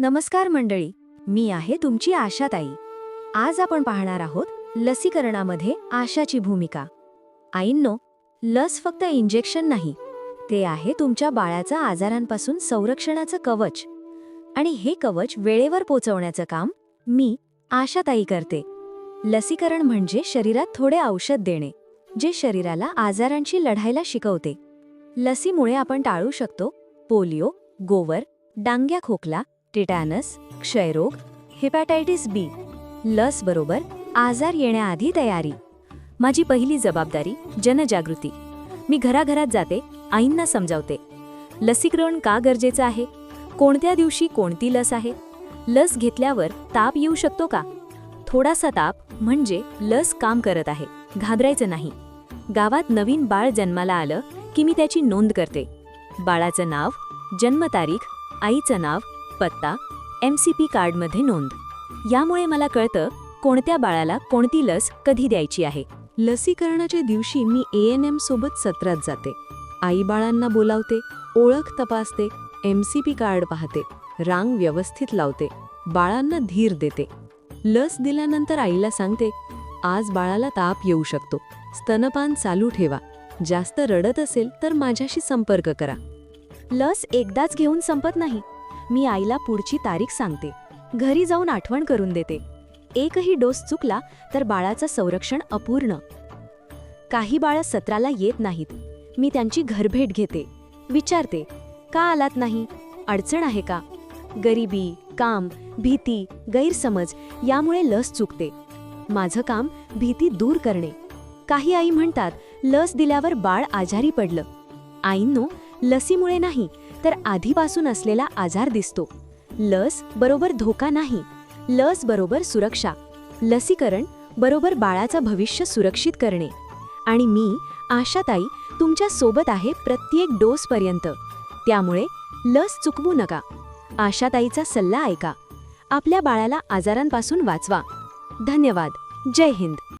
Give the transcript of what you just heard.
नमस्कार मंडळी मी आहे तुमची आशाताई. आज आपण पाहणार आहोत लसीकरणामध्ये आशाची भूमिका. आईंनो लस फक्त इंजेक्शन नाही ते आहे तुमच्या बाळाचं आजारांपासून संरक्षणाचं कवच. आणि हे कवच वेळेवर पोचवण्याचं काम मी आशाताई करते. लसीकरण म्हणजे शरीरात थोडे औषध देणे जे शरीराला आजारांशी लढायला शिकवते. लसीमुळे आपण टाळू शकतो पोलिओ गोवर डांग्या खोकला टिटॅनस क्षयरोग हेपॅटायटिस बी लस बरोबर आजार येण्याआधी तयारी. माझी पहिली जबाबदारी जनजागृती. मी घराघरात जाते आईंना समजावते. लसीकरण का गरजेचं आहे? कोणत्या दिवशी कोणती लस आहे? लस घेतल्यावर ताप येऊ शकतो का? थोडासा ताप म्हणजे लस काम करत आहे घाबरायचं नाही. गावात नवीन बाळ जन्माला आलं की मी त्याची नोंद करते. बाळाचं नाव जन्मतारीख आईचं नाव पत्ता एम सी पी कार्डमध्ये नोंद. यामुळे मला कळतं कोणत्या बाळाला कोणती लस कधी द्यायची आहे. लसीकरणाच्या दिवशी मी ए एन एम सोबत सत्रात जाते. आई बाळांना बोलावते ओळख तपासते एम सी पी कार्ड पाहते रांग व्यवस्थित लावते बाळांना धीर देते. लस दिल्यानंतर आईला सांगते आज बाळाला ताप येऊ शकतो. स्तनपान चालू ठेवा. जास्त रडत असेल तर माझ्याशी संपर्क करा. लस एकदाच घेऊन संपत नाही. मी आईला पुढची तारीख सांगते. घरी जाऊन आठवण करून देते. एकही डोस चुकला तर बाळाचं संरक्षण अपूर्ण. काही बाळं सत्राला येत नाहीत. मी त्यांची घरभेट घेते. विचारते का आलात नाही? अडचण आहे का? गरिबी काम भीती गैरसमज यामुळे लस चुकते. माझं काम भीती दूर करणे. काही आई म्हणतात लस दिल्यावर बाळ आजारी पडलं. आईंनो लसीमुळे नाही तर आधीपासून असलेला आजार दिसतो. लस बरोबर धोका नाही. लस बरोबर सुरक्षा. लसीकरण बरोबर बाळाचं भविष्य सुरक्षित करणे. आणि मी आशाताई तुमच्यासोबत आहे प्रत्येक डोसपर्यंत त्यामुळे लस चुकवू नका. आशाताईचा सल्ला ऐका. आपल्या बाळाला आजारांपासून वाचवा. धन्यवाद. जय हिंद.